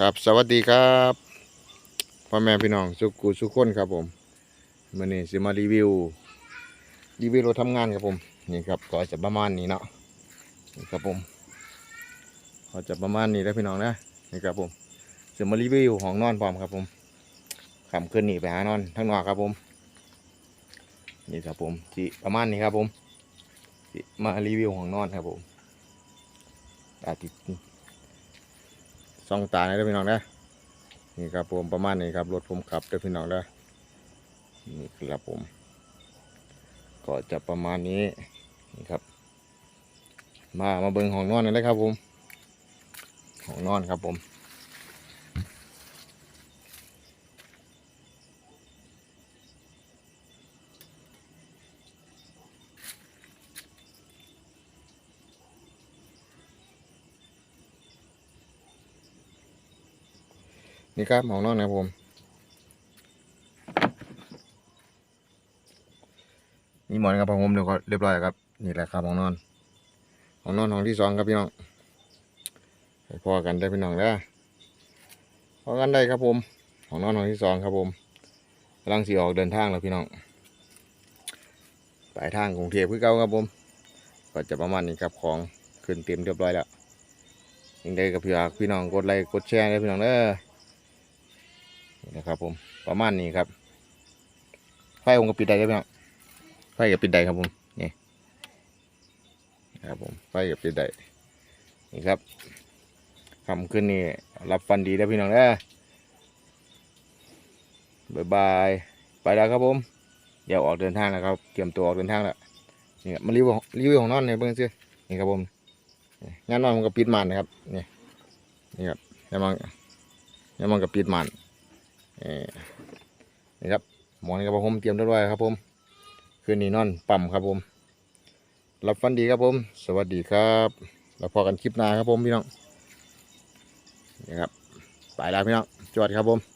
ครับ สวัสดีครับพ่อแม่พี่น้องสุกูสุกคนครับผมมื่อนี้สิมารีวิวรีวิวรถทำงานครับผมนี่ครับก็จะประมาณนี้เนาะนี่ครับผมก็จะประมาณนี้แล้วพี่น้องนะนี่ครับผมจะมารีวิวห้องนอนพร้อมครับผมขำขึ้นนี่ไปหานอนทั้งนอกครับผมนี่ครับผมสิประมาณนี้ครับผมมารีวิวห้องนอนครับผมอาทิตย์ สองตาเลยเด้พี่น้องนะนี่ครับผมประมาณนี้ครับรถผมขับเด้พี่น้องนะนี่ครับผม ก็จะประมาณนี้นี่ครับ มามาเบิ้งห้องนอนกันเลยครับผมห้องนอนครับผม นี่ครับห้องนอนนะผม มีหมอนกับผ้าห่มเดี๋ยวก็เรียบร้อยครับ นี่แหละครับห้องนอนห้องนอนห้องที่สองครับพี่น้องไปพอกันได้พี่น้องนะพอกันได้ครับผมห้องนอนห้องที่สองครับผมกำลังสีออกเดินทางแล้วพี่น้องปลายทางกรุงเทพคือเก่าครับผม ก็จะประมาณนี้ครับของขึ้นเตรียมเรียบร้อยแล้วยังได้กับพี่อาพี่น้องกดไลค์กดแชร์เลยพี่น้องเด้อ นะครับ ผมประมาณนี้ครับไฟผมก็ปิดได้ใช่ไหมครับไฟก็ปิดได้ครับผมนี่ครับผมไฟก็ปิดได้นี่ครับคำขึ้นนี่รับฟันดีได้พี่น้องเด้บายบายไปแล้วครับผมเดี๋ยวออกเดินทางแล้วครับเตรียมตัวออกเดินทางแล้วนี่ครับมารีวิวรีวิวของนอนเนี่ยเบิ่งซินี่ครับผมนี่งานนอนมันก็ปิดม่านนะครับนี่นี่ครับแล้วมันแล้วมันก็ปิดม่าน นี่ครับหมอนกับผมเตรียมเรียบร้อยครับ ผม คืนนี้นอนปั่มครับผม รับฟันดีครับผม สวัสดีครับแล้วพอกันคลิปหน้าครับผมพี่น้องนี่ครับไปแล้วพี่น้องจวดครับผม